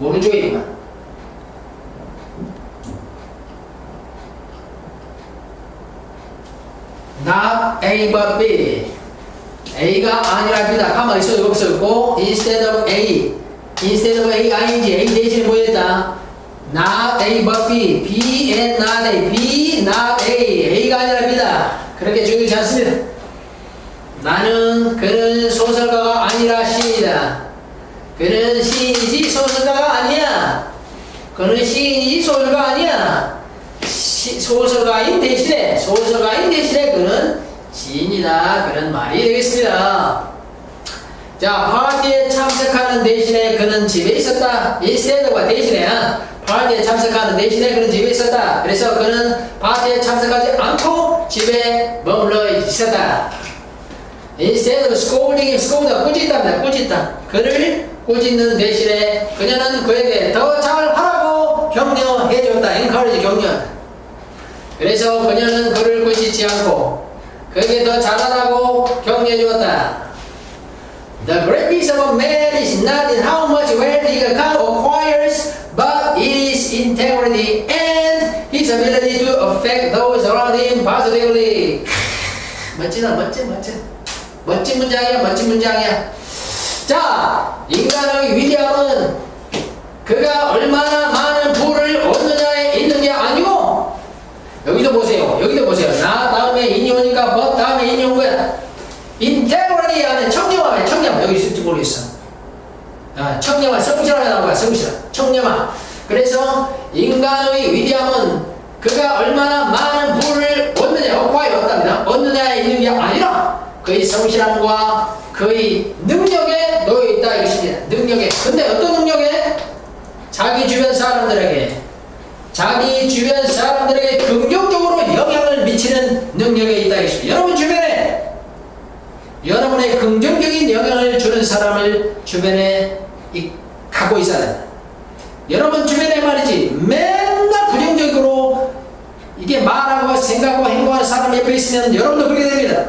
오른쪽에 있구만. not A but B. A가 아니랍니다. 가만히 있어 여기 쓰고 instead of A, instead of A, ing, A 대신에 뭐였다? not A but B, B and not A, B not A, A가 아니랍니다. 그렇게 중요하지 않습니다. 나는 그는 소설가가 아니라 시인이다. 그는 시인이지 소설가가 아니야. 그는 시인이지 소설가 아니야. 시, 소설가인 대신에 소설가인 대신에 그는 시인이다. 그런 말이 되겠습니다. 자, 파티에 참석하는 대신에 그는 집에 있었다. 인스테드가 대신에 파티에 참석하는 대신에 그는 집에 있었다. 그래서 그는 파티에 참석하지 않고 집에 머물러 있었다. Scolding him, scold다 꾸짖답니다. 꾸짖다. 그를 꾸짖는 대신에 그녀는 그에게 더 잘하라고 격려해줬다. encourage 격려한다. 그래서 그녀는 그를 꾸짖지 않고 그에게 더 잘하라고 격려해줬다. The greatness of a man is not in how much wealth he acquires, but it is integrity and his ability to affect those around him positively. 멋지다, 멋져, 멋져. 멋진 문장이야, 멋진 문장이야. 자, 인간의 위대함은 그가 얼마나 많은 부를 얻느냐에 있는 게 아니고, 여기도 보세요. 여기도 보세요. 나 다음에 인이 오니까 뭐 다음에 인이 온 거야. 인테그리티 안에 청렴함에 청렴. 여기 있을지 모르겠어. 아, 청렴한 성실하게 나온 거야, 성실. 청렴함. 그래서 인간의 위대함은 그가 얼마나 많은 부를 얻느냐, 얻과에 얻답니다. 얻느냐에 있는 게 아니라 그의 성실함과 그의 놓여 능력에. 근데 어떤 능력에? 자기 주변 사람들에게 자기 주변 사람들에게 긍정적으로 영향을 미치는 능력에 있다. 여러분 주변에 여러분의 긍정적인 영향을 주는 사람을 주변에 이- 갖고 있어야 된다. 여러분 주변에 말이지 맨날 부정적으로 이게 말하고 생각하고 행동하는 사람 옆에 있으면 여러분도 그렇게 됩니다.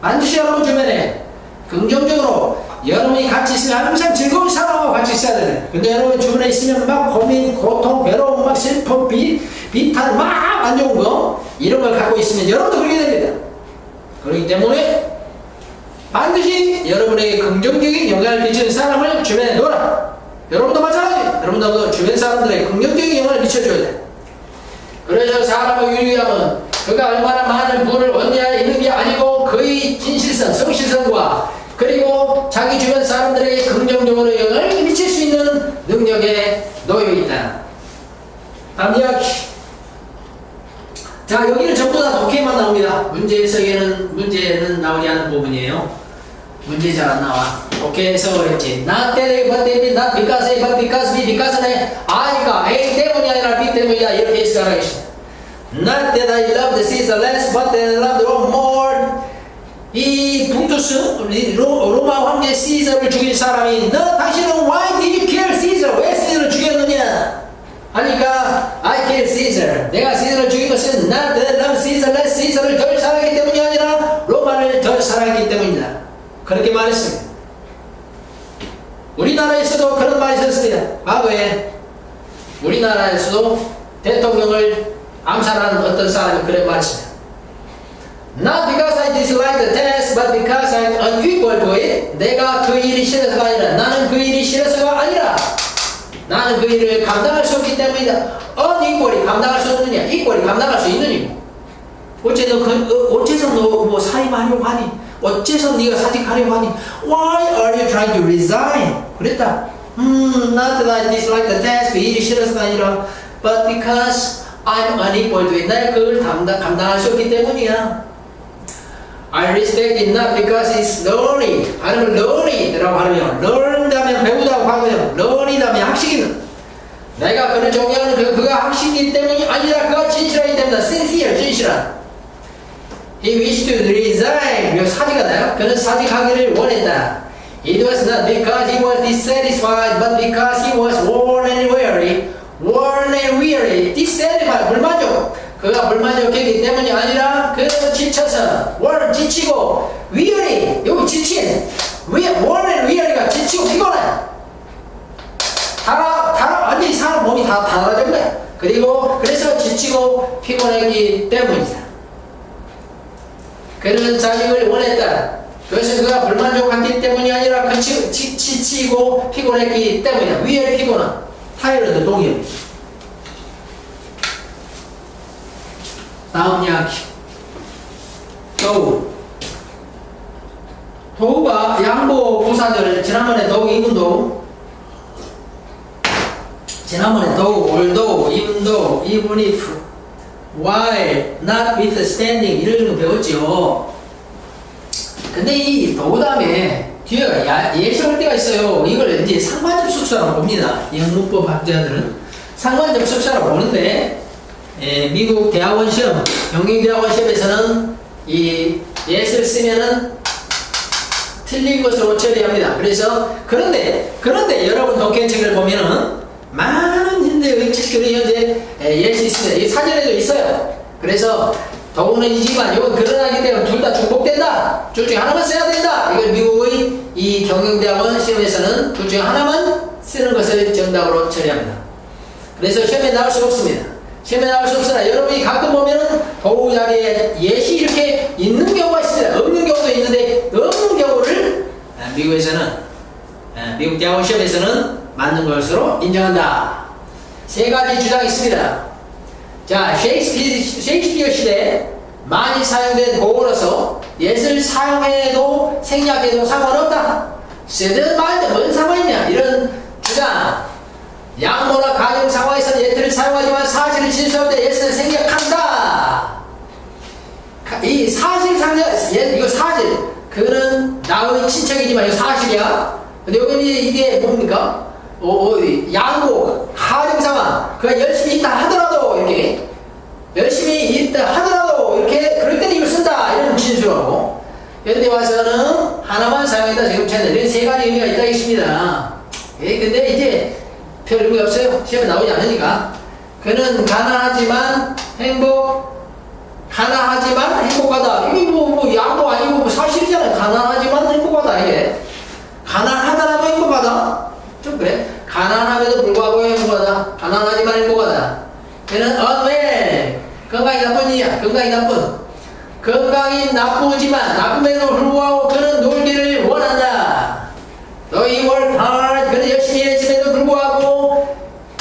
반드시 여러분 주변에 긍정적으로 여러분이 같이 있으면 항상 즐거운 사람하고 같이 있어야 되네. 근데 여러분 주변에 있으면 막 고민, 고통, 괴로움, 막 슬픔, 비, 비탄, 막 안 좋은 거 이런 걸 갖고 있으면 여러분도 그렇게 됩니다. 그렇기 때문에 반드시 여러분에게 긍정적인 영향을 미치는 사람을 주변에 놓아라. 여러분도 마찬가지. 여러분도 주변 사람들에게 긍정적인 영향을 미쳐줘야 돼. 그래서 사람의 유리함은 그가 얼마나 많은 부를 얻느냐 긍정적으로 영향을 미칠 수 있는 능력에 놓여 있다. 이야기. 자, 여기는 전부 다 독해만 나옵니다. 문제에서는, 문제는 나오지 않은 부분이에요. 문제 잘 안 나와. 독해에서 그랬지. Not that A, but that, not because but because B, because A, I가 A 때문이 아니라 B 때문이다. 이렇게 해석하겠습니다. Not that I love the Caesar less, but that I love Rome more. 이 우리 로, 로마 황제 시저를 죽인 사람이 너 당신은 why did you kill Caesar? 왜 시저를 죽였느냐? 하니까 I killed Caesar. 내가 시저를 죽인 것은 not that love Caesar less, 시저를 덜 사랑했기 때문이 아니라 로마를 덜 사랑했기 때문이다. 그렇게 말했습니다. 우리나라에서도 그런 말이 있었습니다. 과거에 우리나라에서도 대통령을 암살한 어떤 사람이 그런 말을 했습니다. Not because I dislike the test, but because I'm unequal to it. 내가 그 일이 싫어서가 아니라 나는 그 일이 싫어서가 아니라 나는 그 일을 감당할 수 없기 때문이다. unequal이 감당할 수 없느냐, equal이 감당할 수 있느냐. 어째서 그, 어, 어째서 너뭐 사임하려고 하니? 어째서 네가 사직하려고 하니? Why are you trying to resign? 그랬다. 음, not that I dislike the task, 그 일이 싫어서가 아니라, but because I'm unequal to it. 내가 그걸 감당, 감당할 수 없기 때문이야. I respect it not because it's learning. 발음을 learning이라고 하면 learn 다면 배우다고 하면 learn이다면 학식이는 내가 그를 존경하는 그, 그가 학식이기 때문이 아니라 그가 진실하기 때문이다. sincere, 진실한. He wished to resign. 이거 사직가 나요? 그는 사직하기를 원했다. It was not because he was dissatisfied, but because he was worn and weary. Worn and weary. dissatisfied. 불만족. 그가 불만족했기 때문이 아니라 그는 지쳐서 worn 지치고 weary 여기 지친. worn and weary가 지치고 피곤해. 다다 달아진 거야. 그리고 그래서 지치고 피곤했기 때문이다. 그는 자식을 원했다. 그것은 그가 불만족했기 때문이 아니라 그 지, 지, 지치고 피곤했기 때문이다. 위의 피곤은 타이러드 동의입니다. 다음 이야기. 도우. 도우가 양보 부사들을 지난번에 도우 이분도 지난번에 도우, 올도, 임도, even if, while, notwithstanding 이런 거 배웠죠. 근데 이 도우 다음에 뒤에 야- 예시 올 때가 있어요. 이걸 이제 상관적 숙사라고 봅니다. 영문법 학자들은 상관적 숙사라고 보는데 예, 미국 대학원 시험, 영국대학원 시험에서는 이 예를 쓰면은 틀린 것으로 처리합니다. 그래서 그런데 그런데 여러분 독해책을 보면은 많은 현대의 책들이 현재 예, 예시 있습니다. 이 사전에도 있어요. 그래서 더우는 이지만 이건 그러나기 때문에 둘 다 중복된다. 둘 중에 하나만 써야 된다. 이걸 미국의 이 경영대학원 시험에서는 둘 중에 하나만 쓰는 것을 정답으로 처리합니다. 그래서 시험에 나올 수 없습니다. 시험에 나올 수 없으나 여러분이 가끔 보면은 도우 자리에 예시 이렇게 있는 경우가 있습니다. 없는 경우도 있는데 없는 경우를 아, 미국에서는 아, 미국 대학원 시험에서는 맞는 것으로 인정한다. 세 가지 주장이 있습니다. 자, 셰익스피어, 셰익스피어 시대에 많이 사용된 도구로서 예술 사용해도 생략해도 상관없다. 쓰든 말든 뭔 상관이냐 이런 주장. 양모나 하지만 사실을 진술할 때 예스를 생략한다. 가- 이 사실 상대 예 이거 사실 그는 나의 친척이지만 이거 사실이야. 근데 여기는 이게 뭡니까? 어, 어, 이 양보 가정 상황 그가 열심히 있다 하더라도 이렇게 열심히 있다 하더라도 이렇게 그럴 때는 이걸 쓴다 이런 진술하고 여기 와서는 하나만 사용했다 지금 채널 이런 세 가지 의미가 있다 있습니다. 예, 근데 이제 별 의미 없어요. 시험에 나오지 않으니까. 그는 가난하지만 행복, 가난하지만 행복하다. 이게 뭐, 뭐, 양보 아니고 뭐 사실이잖아요. 가난하지만 행복하다, 이게. 가난하다라도 행복하다? 좀 그래. 가난함에도 불구하고 행복하다. 가난하지만 행복하다. 그는 unwell. 건강이 나쁜 이야. 건강이 나쁜. 건강이 나쁘지만, 나쁨에도 불구하고 그는 놀기를 원한다. 너희 월 hard. 그는 열심히 했음에도 불구하고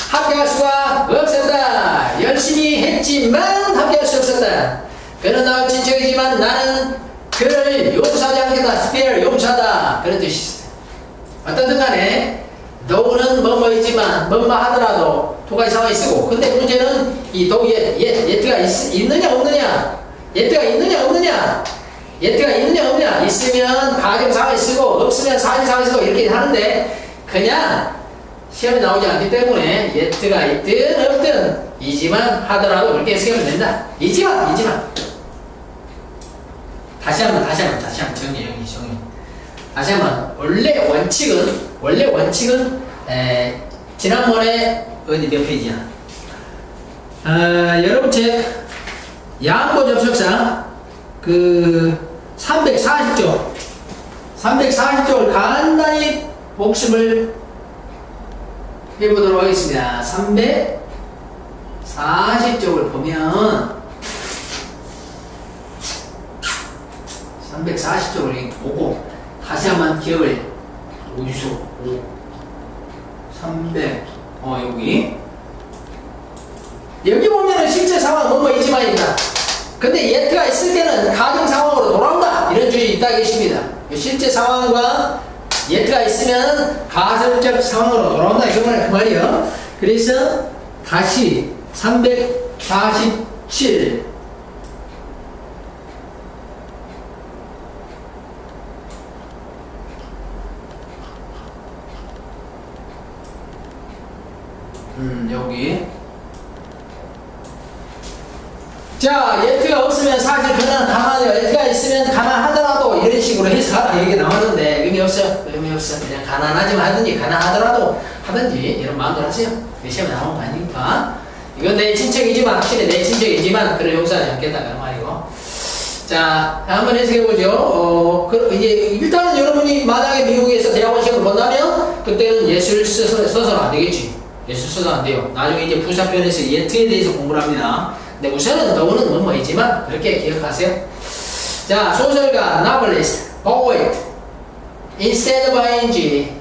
합격할 수가 없었다. 열심히 했지만 합격할 수 없었다. 그는 나의 친척이지만 나는 그를 용서하지 않겠다. spare, 용서하다. 그런 뜻이 있어요. 어떻든 간에 너는 뭐뭐 있지만 뭐뭐 하더라도 두 가지 상황이 쓰고 근데 문제는 이 도예 예, 예트가 있, 있느냐 없느냐 예트가 있느냐 없느냐 예트가 있느냐 없느냐 있으면 가정 상황이 쓰고 없으면 사실 상황이 쓰고 이렇게 하는데 그냥 시험에 나오지 않기 때문에 예트가 있든 없든 이지만 하더라도 그렇게 해석하면 된다 이지만 이지만 다시 한번 다시 한번 다시 한번 정리 정리 정리 다시 한번 원래 원칙은 원래 원칙은 에, 지난번에 어디 몇 페이지야? 아, 여러분 책 양보 접속사 그 340쪽 340쪽을 간단히 복습을 해보도록 하겠습니다. 340쪽을 보면 340쪽을 보고 다시 한번 기억을 어디서 300, 어 여기 여기 보면은 실제 상황 뭐뭐 있지만입니다. 근데 예트가 있을 때는 가정 상황으로 돌아온다 이런 주의 있다 계십니다. 실제 상황과 예트가 있으면 가설적 상황으로 돌아온다 이거만 그 말이요. 그래서 다시 347 음, 여기. 자, 예트가 없으면 사실 그는 가만해요. 예트가 있으면 가만하더라도 이런 식으로 해석하라. 이게 나왔는데 의미 없어요. 의미 없어. 그냥 가난하지만 하든지 가난하더라도 하든지 이런 마음대로 하세요. 그 시험에 나오는 거 아니니까. 이건 내 친척이지만 확실히 내 친척이지만 그를 용서하지 않겠다 그런 말이고. 자, 한번 해석해 보죠. 어, 그, 이제, 일단은 여러분이 만약에 미국에서 대학원 시험을 본다면, 그때는 예술을 써서, 써서는 안 되겠지. 예수 써도 안 돼요. 나중에 이제 부사편에서 예트에 대해서 공부를 합니다. 근데 우선은 더우는 뭐뭐이지만 그렇게 기억하세요. 자, 소설가, novelist, poet. Instead of ing,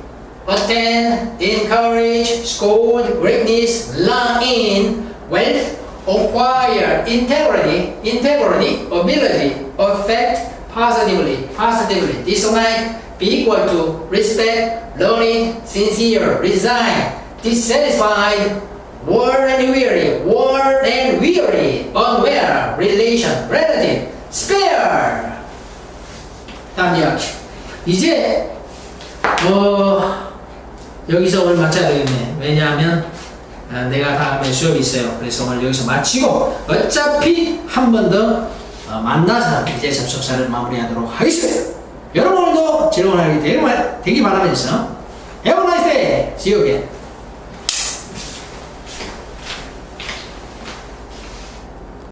attend, encourage, scold, greatness, long in, wealth, acquire, integrity, integrity, ability, affect, positively, positively, dislike, be equal to, respect, learning, sincere, resign, dissatisfied, worn and weary, worn and weary, unaware, relation, relative, spare. 다음 이야기. 이제 어 여기서 오늘 마쳐야 되겠네. 왜냐하면 아, 내가 다음에 수업이 있어요. 그래서 오늘 여기서 마치고 어차피 한 번더 어, 만나서 이제 접속사를 마무리하도록 하겠습니다. 여러분 오늘도 즐거운 하루 되기 바라면서 Have a nice day. See you again.